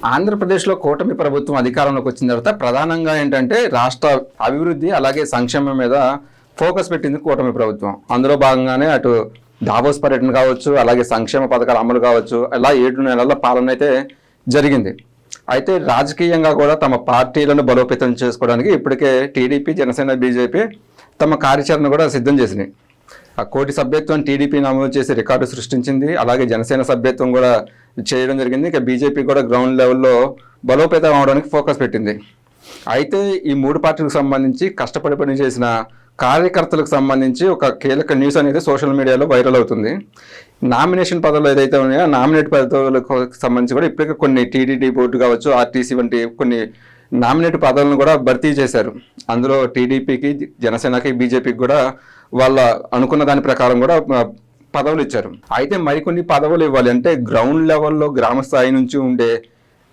ఆంధ్రప్రదేశ్లో కూటమి ప్రభుత్వం అధికారంలోకి వచ్చిన తర్వాత ప్రధానంగా ఏంటంటే రాష్ట్ర అభివృద్ధి అలాగే సంక్షేమం మీద ఫోకస్ పెట్టింది కూటమి ప్రభుత్వం. అందులో భాగంగానే అటు దావోస్ పర్యటన కావచ్చు అలాగే సంక్షేమ పథకాల అమలు కావచ్చు అలా ఏడు నెలల పాలన అయితే జరిగింది. అయితే రాజకీయంగా కూడా తమ పార్టీలను బలోపేతం చేసుకోవడానికి ఇప్పటికే టీడీపీ జనసేన బీజేపీ తమ కార్యాచరణ కూడా సిద్ధం చేసినాయి. ఆ కోటి సభ్యత్వం టీడీపీ నమోదు చేసి రికార్డు సృష్టించింది. అలాగే జనసేన సభ్యత్వం కూడా చేయడం జరిగింది. ఇక బీజేపీ కూడా గ్రౌండ్ లెవెల్లో బలోపేతం అవడానికి ఫోకస్ పెట్టింది. అయితే ఈ మూడు పార్టీలకు సంబంధించి కష్టపడి పని చేసిన కార్యకర్తలకు సంబంధించి ఒక కీలక న్యూస్ అనేది సోషల్ మీడియాలో వైరల్ అవుతుంది. నామినేషన్ పదవులు ఏదైతే ఉన్నాయో నామినేట్ పదవులకు సంబంధించి కూడా ఇప్పటికే కొన్ని టీడీడీ బోర్డు కావచ్చు ఆర్టీసీ వంటి కొన్ని నామినేట్ పదవులను కూడా భర్తీ చేశారు. అందులో టీడీపీకి జనసేనకి బీజేపీకి కూడా వాళ్ళ అనుకున్న దాని ప్రకారం కూడా పదవులు ఇచ్చారు అయితే మరికొన్ని పదవులు ఇవ్వాలి అంటే గ్రౌండ్ లెవెల్లో గ్రామ స్థాయి నుంచి ఉండే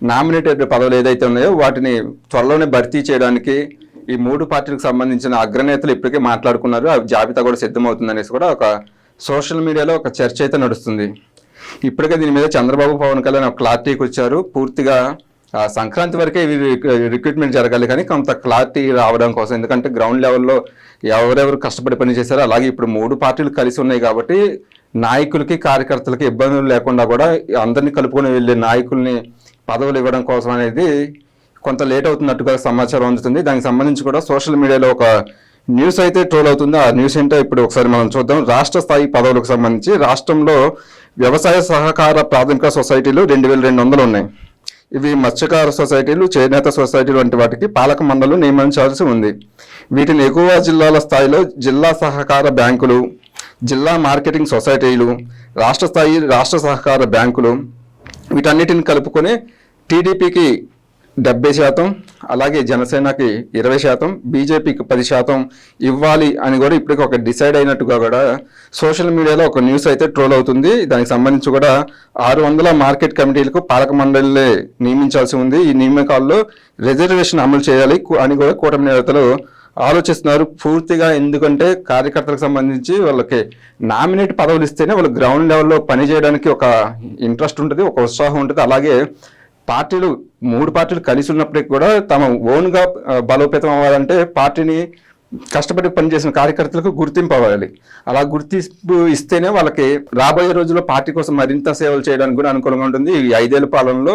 నామినేటెడ్ పదవులు ఏదైతే ఉన్నాయో వాటిని త్వరలోనే భర్తీ చేయడానికి ఈ మూడు పార్టీలకు సంబంధించిన అగ్రనేతలు ఇప్పటికే మాట్లాడుకున్నారు. ఆ జాబితా కూడా సిద్ధమవుతుంది అనేసి కూడా ఒక సోషల్ మీడియాలో ఒక చర్చ అయితే నడుస్తుంది. ఇప్పటికే దీని మీద చంద్రబాబు పవన్ కళ్యాణ్ ఒక క్లారిటీకి వచ్చారు పూర్తిగా సంక్రాంతి వరకే ఇవి రిక్రూట్మెంట్ జరగాలి కానీ కొంత క్లారిటీ రావడం కోసం. ఎందుకంటే గ్రౌండ్ లెవెల్లో ఎవరెవరు కష్టపడి పని చేశారో అలాగే ఇప్పుడు మూడు పార్టీలు కలిసి ఉన్నాయి కాబట్టి నాయకులకి కార్యకర్తలకి ఇబ్బందులు లేకుండా కూడా అందరినీ కలుపుకొని వెళ్ళే నాయకుల్ని పదవులు ఇవ్వడం కోసం అనేది కొంత లేట్ అవుతున్నట్టుగా సమాచారం అందుతుంది. దానికి సంబంధించి కూడా సోషల్ మీడియాలో ఒక న్యూస్ అయితే ట్రోల్ అవుతుంది. ఆ న్యూస్ ఏంటో ఇప్పుడు ఒకసారి మనం చూద్దాం. రాష్ట్ర స్థాయి పదవులకు సంబంధించి రాష్ట్రంలో వ్యవసాయ సహకార ప్రాథమిక సొసైటీలు రెండు వేల రెండు వందలు ఉన్నాయి. ఇవి మత్స్యకార సొసైటీలు చేనేత సొసైటీలు వంటి వాటికి పాలక మండలు నియమించాల్సి ఉంది. వీటిని ఎగువ జిల్లాల స్థాయిలో జిల్లా సహకార బ్యాంకులు జిల్లా మార్కెటింగ్ సొసైటీలు రాష్ట్ర స్థాయి రాష్ట్ర సహకార బ్యాంకులు వీటన్నిటిని కలుపుకొని టీడీపీకి డెబ్బై శాతం అలాగే జనసేనకి ఇరవై శాతం బీజేపీకి పది శాతం ఇవ్వాలి అని కూడా ఇప్పటికి ఒక డిసైడ్ అయినట్టుగా కూడా సోషల్ మీడియాలో ఒక న్యూస్ అయితే ట్రోల్ అవుతుంది. దానికి సంబంధించి కూడా ఆరు వందల మార్కెట్ కమిటీలకు పాలక మండలిలే నియమించాల్సి ఉంది. ఈ నియామకాల్లో రిజర్వేషన్ అమలు చేయాలి అని కూడా కూటమి నేతలు ఆలోచిస్తున్నారు పూర్తిగా ఎందుకంటే కార్యకర్తలకు సంబంధించి వాళ్ళకి నామినేట్ పదవులు ఇస్తేనే వాళ్ళు గ్రౌండ్ లెవెల్లో పనిచేయడానికి ఒక ఇంట్రెస్ట్ ఉంటుంది ఒక ఉత్సాహం ఉంటుంది. అలాగే పార్టీలు మూడు పార్టీలు కలిసి ఉన్నప్పటికీ కూడా తమ ఓన్గా బలోపేతం అవ్వాలంటే పార్టీని కష్టపడి పనిచేసిన కార్యకర్తలకు గుర్తింపు అవ్వాలి. అలా గుర్తింపు ఇస్తేనే వాళ్ళకి రాబోయే రోజుల్లో పార్టీ కోసం మరింత సేవలు చేయడానికి కూడా అనుకూలంగా ఉంటుంది. ఈ ఐదేళ్ళ పాలనలో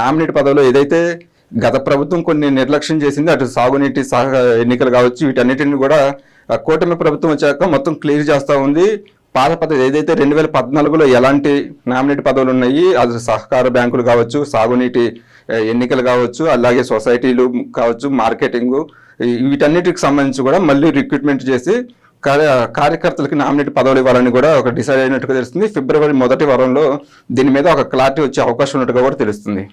నామినేట్ పదవులు ఏదైతే గత ప్రభుత్వం కొన్ని నిర్లక్ష్యం చేసింది. అటు సాగునీటి సహ ఎన్నికలు కావచ్చు వీటన్నిటిని కూడా కూటమి ప్రభుత్వం వచ్చాక మొత్తం క్లియర్ చేస్తూ ఉంది. పాత పద్ధతి ఏదైతే రెండు వేల పద్నాలుగులో ఎలాంటి నామినేట్ పదవులు ఉన్నాయి అది సహకార బ్యాంకులు కావచ్చు సాగునీటి ఎన్నికలు కావచ్చు అలాగే సొసైటీలు కావచ్చు మార్కెటింగ్ వీటన్నిటికి సంబంధించి కూడా మళ్ళీ రిక్రూట్మెంట్ చేసి కార్య- కార్యకర్తలకి నామినేట్ పదవులు ఇవ్వాలని కూడా ఒక డిసైడ్ అయినట్టుగా తెలుస్తుంది. ఫిబ్రవరి మొదటి వారంలో దీని మీద ఒక క్లారిటీ వచ్చే అవకాశం ఉన్నట్టుగా కూడా తెలుస్తుంది.